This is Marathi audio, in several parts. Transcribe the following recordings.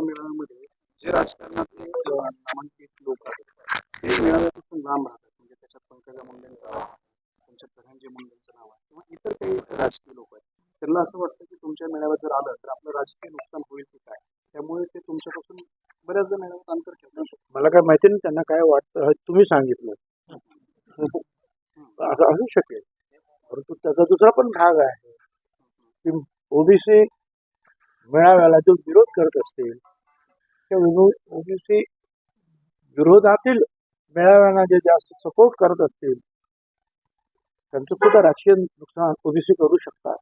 आजच्या मेळाव्यामध्ये जे राजकारणातले नामांकित लोक आहेत ते मेळाव्यापासून लांब राहतात. म्हणजे त्याच्यात पंकजा मुंडेंचं नाव त्यांच्यात धनंजय मुंडेंचं नाव आहे किंवा इतर काही राजकीय लोक आहेत. त्यांना असं वाटतं की तुमच्या मेळाव्यात जर आलं तर आपलं राजकीय नुकसान होईल की काय? त्यामुळे ते तुमच्यापासून बऱ्याचदा मेळाव्यात अंतर ठेवतात मला काय माहिती नाही त्यांना काय वाटतं तुम्ही सांगितलं. असं असू शकेल. परंतु त्याचा दुसरा पण भाग आहे की ओबीसी मेळाव्याला जो विरोध करत असतील त्या ओबीसी विरोधातील मेळाव्यांना जे जास्त सपोर्ट करत असतील त्यांचं सुद्धा राजकीय नुकसान ओबीसी करू शकतात.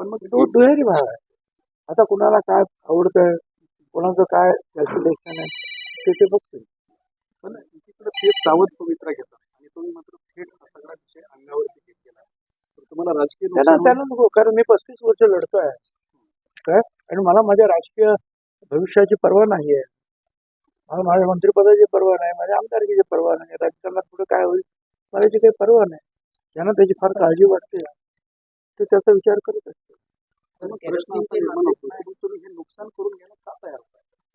पण मग तो दुहेरी भाग आहे. आता कुणाला काय आवडतंय कोणाचं काय कॅल्क्युलेशन आहे ते ते बघतील. पण एकीकडे थेट सावध पवित्रा घेतात. आणि तुम्ही मात्र थेट हा सगळा विषय अंगावरती घेतलेला आहे तर तुम्हाला राजकीय त्यांना नको कारण मी पस्तीस वर्ष लढतोय. काय? आणि मला माझ्या राजकीय भविष्याची पर्वा नाही आहे. मला माझ्या मंत्रिपदाची पर्वा नाही माझ्या आमदारकीची पर्वा नाही राजकारणात पुढे काय होईल मला याची काही पर्वा नाही. ज्यांना त्याची फार काळजी वाटते. ते त्याचा विचार करत असते हे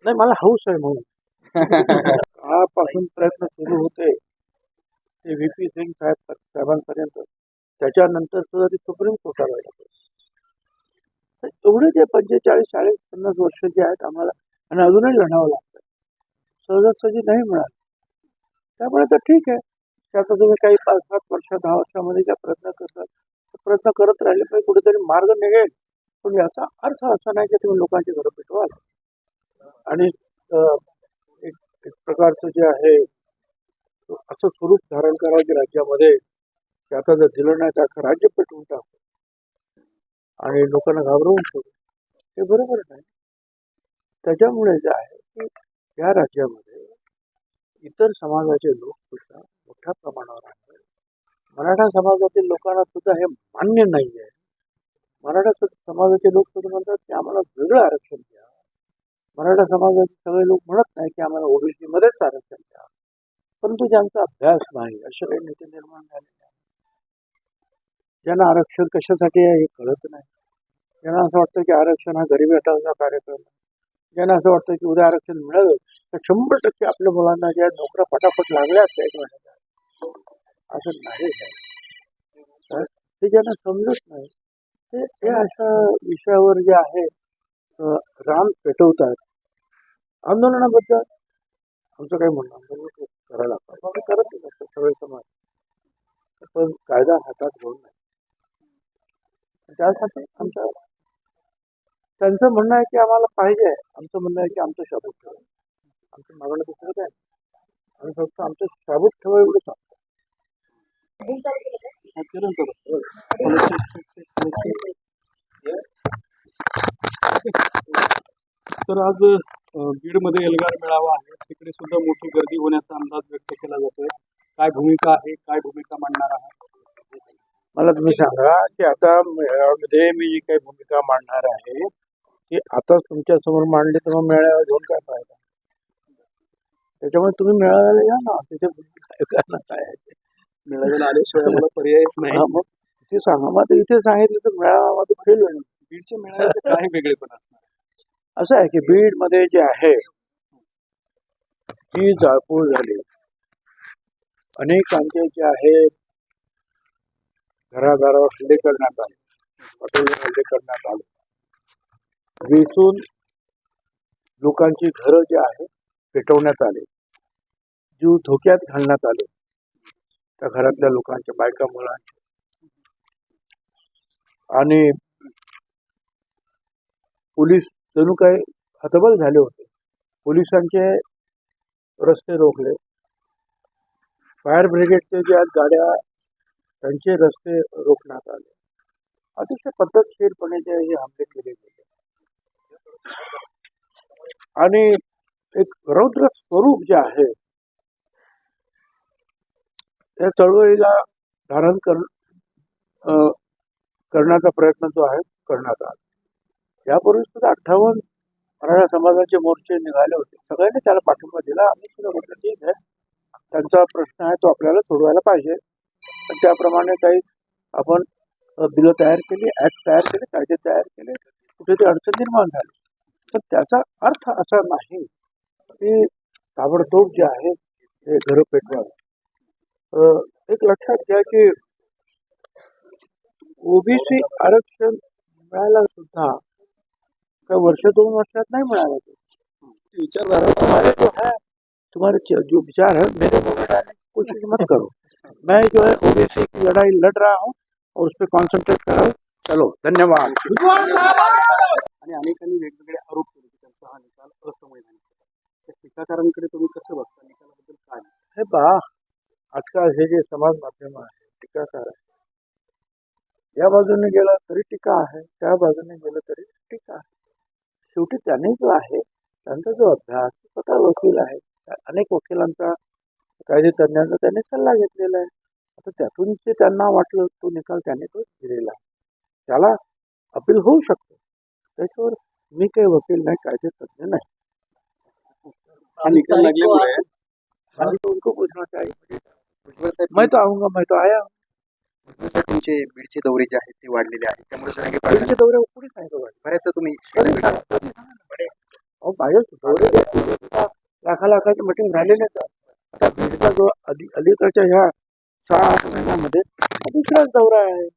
नाही मला हौस आहे म्हणून. काळापासून प्रयत्न सुरू होते. ते व्ही पी सिंग साहेब साहेबांपर्यंत. त्याच्यानंतर सुद्धा ते सुप्रीम कोर्टाला एवढे जे पंचेचाळीस चाळीस पन्नास वर्ष जे आहेत आम्हाला आणि अजूनही लढावं लागतं. सहजासहजी नाही मिळालं. त्यामुळे तर ठीक आहे. त्याचा आता तुम्ही काही पाच सात वर्ष दहा वर्षामध्ये काय प्रयत्न करतात तर प्रयत्न करत राहिले पाहिजे कुठेतरी मार्ग निघेल. पण याचा अर्थ असा नाही की तुम्ही लोकांची घरं पेटवाल. आणि एक एक प्रकारचं जे आहे असं स्वरूप धारण करावं की राज्यामध्ये की आता जर दिलं नाही तर राज्य पेटवून टाकू. आणि लोकांना घाबरवून ठेवलं हे बरोबर नाही. त्याच्यामुळे जे आहे की या राज्यामध्ये इतर समाजाचे लोक सुद्धा मोठ्या प्रमाणावर आहेत. मराठा समाजातील लोकांना सुद्धा हे मान्य नाही आहे मराठा समाजाचे लोक सुद्धा म्हणतात की आम्हाला वेगळं आरक्षण द्या. मराठा समाजाचे सगळे लोक म्हणत नाही की आम्हाला ओबीसी मध्येच आरक्षण द्या. परंतु ज्यांचा अभ्यास नाही असे काही नेते निर्माण झाले ज्यांना आरक्षण कशासाठी आहे हे कळत नाही. ज्यांना असं वाटतं की आरक्षण हा गरिबी हटावचा कार्यक्रम आहे. ज्यांना असं वाटतं की उद्या आरक्षण मिळालं तर शंभर टक्के आपल्या मुलांना ज्या नोकऱ्या फटाफट लागल्याच एक महिन्यात असं नाही आहे. ते ज्यांना समजत नाही ते हे अशा विषयावर जे आहे राम पेटवतात. आंदोलनाबद्दल आमचं काही म्हणणं आंदोलन करायला पाहिजे. करत नाही सगळे समाज. पण कायदा हातात घेऊन नाही. त्यासाठी आमच्या त्यांचं म्हणणं आहे की आम्हाला पाहिजे. आमचं म्हणणं आहे की आमचं शाबूत ठेवा. आमचं मागणं दुसरं काय? आम्ही फक्त आमचं शाबूत ठेवा एवढं सांगतो. सर. आज बीडमध्ये एल्गार मेळावा आहे. तिकडे सुद्धा मोठी गर्दी होण्याचा अंदाज व्यक्त केला जातोय. काय भूमिका आहे काय भूमिका मांडणार आहात? मला तुम्ही सांगा की आता मेळाव्यामध्ये मी जी काही भूमिका मांडणार आहे ती आताच तुमच्यासमोर मांडली तर मग मेळावा घेऊन काय फायदा? त्याच्यामुळे तुम्ही मेळाव्याला या ना तिथे करणार आहे. मेळाव्याला आल्याशिवाय आम्हाला पर्यायच नाही. मग? ते सांगा मग आता इथे सांगितलं तर मेळावा फेल होईल बीडच्या मेळाव्याचे काय वेगळेपण असणार. असं आहे की बीडमध्ये जे आहे ती जाळपोळ झाली. अनेकांचे जे आहे घराघरावर हल्ले करण्यात आले. हॉटेलवर हल्ले करण्यात आले. वेचून लोकांची घरं जे आहे पेटवण्यात आले. जीव धोक्यात घालण्यात आले. त्या घरातल्या लोकांच्या बायका मुलांचे आणि पोलीस जणू काही हतबल झाले होते. पोलिसांचे रस्ते रोखले. फायर ब्रिगेडचे ज्या गाड्या त्यांचे रस्ते रोखण्यात आले. अतिशय पद्धतशीरपणे जे हे हमले केले गेले. आणि एक रौद्र स्वरूप जे आहे त्या चळवळीला धारण कर करण्याचा प्रयत्न जो आहे करण्यात आला. यापूर्वी सुद्धा अठ्ठावन्न मराठा समाजाचे मोर्चे निघाले होते. सगळ्यांनी त्याला पाठिंबा दिला. आम्ही सुद्धा म्हटलं ठीक आहे. त्यांचा प्रश्न आहे तो आपल्याला सोडवायला पाहिजे. त्याप्रमाणे काही आपण बिलं तयार केली ऍक्ट तयार केले कायदे तयार केले कुठे ते अडचण निर्माण झाली. पण त्याचा अर्थ असा नाही की ताबडतोब जे आहे ते घर पेटवावं. एक लक्षात घ्या की ओबीसी आरक्षण मिळायला सुद्धा काही वर्ष दोन वर्षात नाही मिळालं. ते. विचारधारा तुम्हारे जो है तुम्हारे जो विचार है मेरे को कोशिश मत करो. मैं जो है ओबीसी की लड़ाई लड़ रहा हूँ और उस पर कॉन्सेंट्रेट कर रहा हूँ। चलो, धन्यवाद। आणि वेगवेगळे आरोप केले की त्यांचा हा, निकाल असंवैधानिक टीकाकारांकडे तुम्ही कसं बघता निकालाबद्दल काय हे आजकाल हे जे समाज माध्यम आहे टीकाकार आहे या बाजूने गेलं तरी टीका आहे त्या बाजूने गेलं तरी टीका आहे शेवटी जो आहे त्यांचा जो अभ्यास स्वतः वकील आहे अनेक वकिलांचा कायदे तज्ञांचा त्यांनी सल्ला घेतलेला आहे. आता त्यातून जे त्यांना वाटलं तो निकाल त्यांनी तो दिलेला आहे. त्याला अपील होऊ शकतो. त्याच्यावर मी काही वकील नाही कायदे तज्ञ नाही. उनको पूछना चाहिए मैं तो आऊंगा मैं तो आया साहेब तुमचे बीडचे दौरे जे आहेत ते वाढलेले आहेत. त्यामुळे जरांगे त्यांचे दौरे कुठे सांगितलं बऱ्याचदा तुम्ही. अहो माझे दौरे लाखा लाखाची मिटिंग. आता जो अली अलीकडच्या ह्या सहा आठ महिन्यामध्ये हा दुसराच दौरा आहे.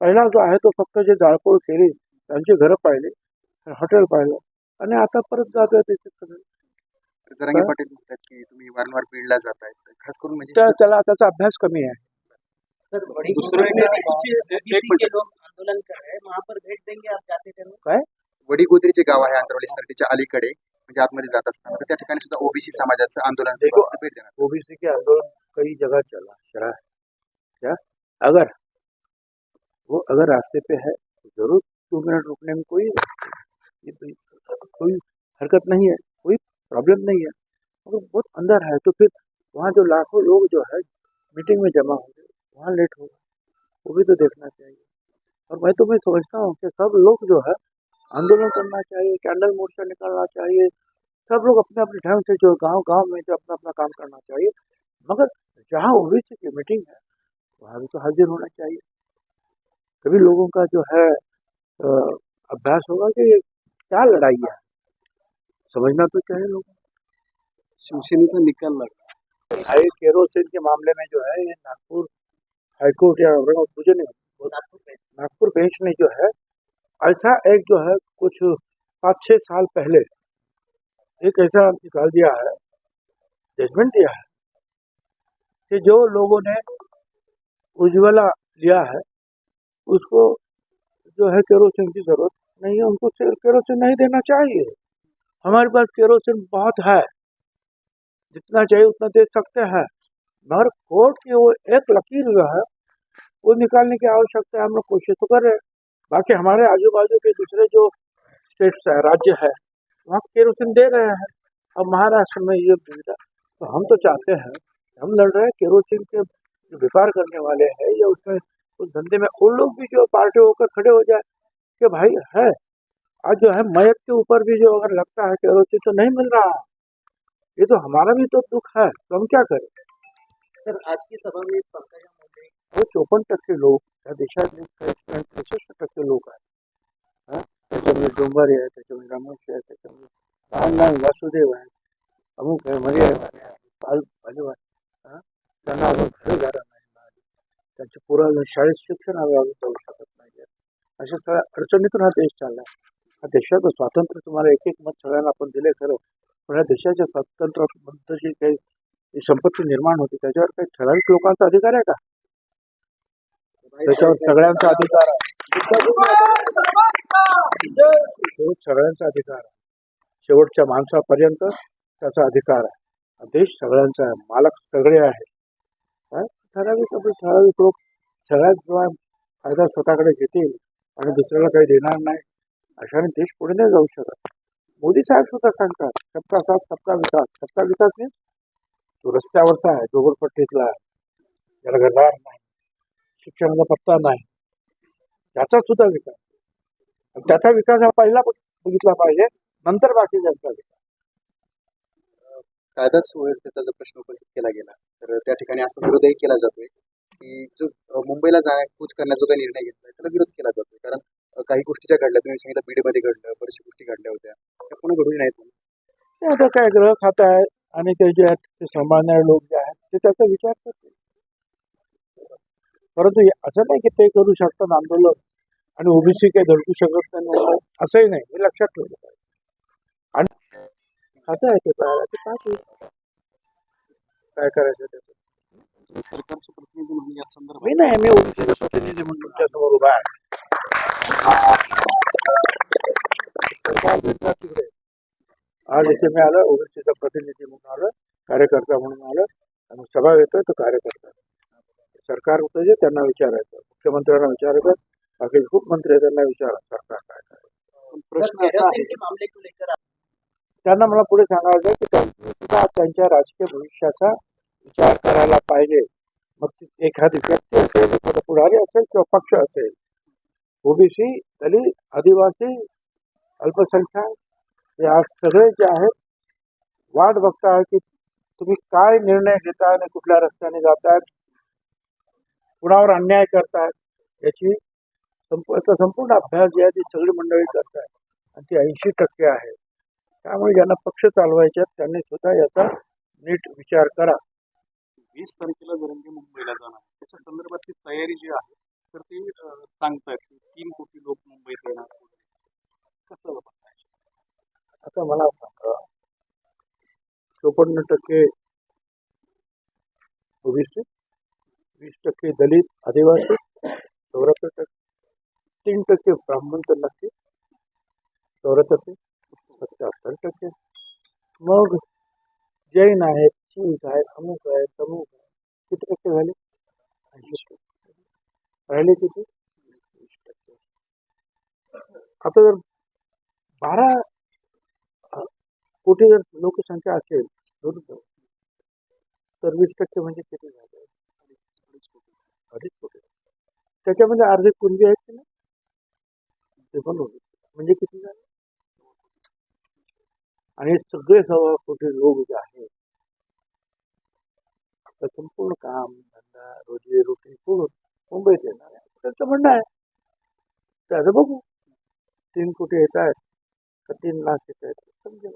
पहिला जो आहे तो फक्त जे जाळपोळ केली त्यांची घरं पाहिली हॉटेल पाहिलं आणि आता परत जातोय सगळे. जरांगे काय? पाटील म्हणतात की तुम्ही वारंवार बीडला जाताय. खास करून म्हणजे त्या- त्याला त्याचा अभ्यास कमी आहे. दुसरं के लोग आंदोलन कर रहे वहाँ पर भेज देंगे आप जाते थे वडीगोद्रीचे गाव आहे आंतरवली सरटीच्या अलीकडे. म्हणजे आतमध्ये जात असताना तर त्या ठिकाणी सुद्धा ओबीसी समाजाचं आंदोलन सुरू. भेट देणार ओबीसी के आंदोलन कई जगह चला चला। है क्या? अगर वो अगर रास्ते पे है तो ज़रूर दो मिनट रुकने में कोई ये कोई- कोई हरकत नहीं है कोई प्रॉब्लम नहीं है। अगर बहुत अंदर है तो फिर वहाँ जो लाखों लोग जो है मीटिंग में जमा होंगे वहाँ लेट होगा वो भी तो देखना चाहिए। और मैं तो मैं समझता हूँ कि सब लोग जो है आंदोलन करना चाहिए कैंडल मोर्चा निकालना चाहिए सब लोग अपने अपने ढंग से जो गाँव गाँव में जो अपना अपना काम करना चाहिए मगर जहाँ ओबीसी की मीटिंग है वहाँ भी तो हाजिर होना चाहिए। तभी लोगों का जो है अभ्यास होगा कि क्या लड़ाई है। समझना तो चाहिए लोग शिवसेनेचा निकाल लागला भाई केरोसिन के मामले में जो है ये नागपुर हाईकोर्ट या मुझे नहीं नागपुर बेंच ने जो है ऐसा एक जो है कुछ पाँच छः साल पहले एक ऐसा निकाल दिया है जजमेंट दिया है, कि जो लोगों ने उज्ज्वला लिया है, उसको जो है केरोसिन की ज़रूरत नहीं है, उनको केरोसिन नहीं देना चाहिए। हमारे पास केरोसिन बहुत है, जितना चाहिए उतना दे सकते हैं। मगर कोर्ट की वो एक लकीर जो है, वो निकालने की आवश्यकता है, हम लोग कोशिश तो कर रहे हैं। बाकी हमारे आजू बाजू के दूसरे जो स्टेट्स है, राज्य है वहाँ केरोसिन दे रहे हैं। अब महाराष्ट्र में ये सुविधा तो हम तो चाहते हैं हम लड़ रहे हैं केरोसिन के जो व्यापार करने वाले हैं या उसमें उस धंधे में उन लोग भी जो पार्टी होकर खड़े हो जाए कि भाई है आज जो है मयत के ऊपर भी जो अगर लगता है केरोसिन तो नहीं मिल रहा ये तो हमारा भी तो दुख है तो हम क्या करें? सर आज की सभा में पंकजा मुंडे वो चोपन्न टक्के लोक या देशात त्रेसष्ट टक्के लोक आहेत हा? लहान वासुदेव आहे. अमुक आहे मर्या आहे? त्यांना अजून घरदारा नाही मिळाली. त्यांच्या पोराला शाळेत शिक्षण हवे अजून जाऊ शकत नाही अशा सगळ्या अडचणीतून हा देश चाललाय हा देशाचं स्वातंत्र्य तुम्हाला एक एक मत सगळ्यांना आपण दिले खरं. पण या देशाच्या स्वातंत्र्याबद्दल जी काही संपत्ती निर्माण होती त्याच्यावर काही ठराविक लोकांचा अधिकार आहे का? त्याच्यावर सगळ्यांचा अधिकार आहे. सगळ्यांचा अधिकार आहे. शेवटच्या माणसापर्यंत त्याचा अधिकार आहे. देश सगळ्यांचा आहे. मालक सगळे आहेत ठराविक आपले ठराविक लोक सगळ्यात जो फायदा स्वतःकडे घेतील आणि दुसऱ्याला काही देणार नाही अशाने देश पुढे नाही जाऊ शकत. मोदी साहेब सुद्धा सांगतात सबका साथ सबका विकास. सबका विकास नाही तो रस्त्यावरचा आहे जोगरपट्टीतला आहे त्याला घरदार नाही शिक्षणाचा पत्ता नाही त्याचा सुद्धा विकास. त्याचा विकास हा पहिला बघितला पाहिजे. नंतर बाकीच्यांचा विकास कायदा सुव्यवस्थेचा जो प्रश्न उपस्थित केला गेला तर त्या ठिकाणी असा विरोधही केला जातोय की जो मुंबईला जाण्या कूच करण्याचा काही निर्णय घेतलाय त्याला विरोध केला जातोय. कारण काही गोष्टी ज्या घडल्या तुम्ही सांगितलं बीडमध्ये घडलं बऱ्याचशा गोष्टी घडल्या होत्या. त्या पुन्हा घडू नाहीत आता काय ग्रह खातं आहे आणि ते जे आहेत ते सांभाळणारे लोक जे आहेत ते त्याचा विचार करतील. परंतु असं नाही की ते करू शकतात आंदोलन आणि ओबीसी काही धडकू शकत नाही असंही नाही. हे लक्षात ठेवलं खातं आहे ते पाहायला ते काय करायचं त्याचं? सरकारचे प्रतिनिधी म्हणून या संदर्भात मी नाही मी ओबीसीचा प्रतिनिधी म्हणून उभा आहे. सरकार भेटणार तिकडे. आज इथे मी आलो ओबीसीचा प्रतिनिधी म्हणून आलो कार्यकर्ता म्हणून आलो आणि सभा येतोय तो कार्यकर्ता. सरकार होतं जे त्यांना विचारायचं मुख्यमंत्र्यांना विचारायचं बाकी खूप मंत्री आहेत त्यांना विचारा सरकार काय करायचं. पण प्रश्न असा आहे मामले को लेकर त्यांना मला पुढे सांगायचं की त्यांनी सुद्धा त्यांच्या राजकीय भविष्याचा विचार करायला पाहिजे. मग ती एखादी व्यक्ती असेल एखादा पुढारी असेल किंवा पक्ष असेल ओबीसी दलित आदिवासी अल्पसंख्याक या सगळे जे आहेत वाट बघताय की तुम्ही काय निर्णय घेताय आणि कुठल्या रस्त्याने जातायत कुणावर अन्याय करतायत याची संपूर्ण अभ्यास जे आहे ती सगळी मंडळी करतायत. आणि ती ऐंशी टक्के आहे. त्यामुळे ज्यांना पक्ष चालवायचे आहेत त्यांनी सुद्धा याचा नीट विचार करा. वीस तारखेला जरंगे मुंबईला जाणार त्याच्या संदर्भातली तयारी जी आहे तर ती अं, सांगतायत की तीन कोटी लोक मुंबईत येणार. कसं? आता मला सांगा चोपन्न टक्के ओबीसी वीस टक्के दलित आदिवासी चौऱ्याहत्तर टक्के तीन टक्के ब्राह्मण तर नक्की चौऱ्याहत्तर टक्के. सत्याहत्तर टक्के मग जैन आहेत शीख आहेत अमुक आहेत तमुक आहेत. किती टक्के झाले? ऐंशी टक्के. राहिले किती? वीस टक्के. आता जर बारा कोटी जर लोकसंख्या असेल तर वीस टक्के म्हणजे किती झाले? अडीच कोटी. त्याच्यामध्ये अर्धे कुणबी आहेत की नाही? ते पण होते म्हणजे किती झाले? आणि सगळे सव्वा कोटी लोक जे आहेत आपलं संपूर्ण काम धंदा रोजी रोटी सोडून मुंबईत येणार आहे. त्यांचं म्हणणं आहे त्याचं बघू. तीन कोटी येत आहेत का तीन लाख येत आहेत समजेल.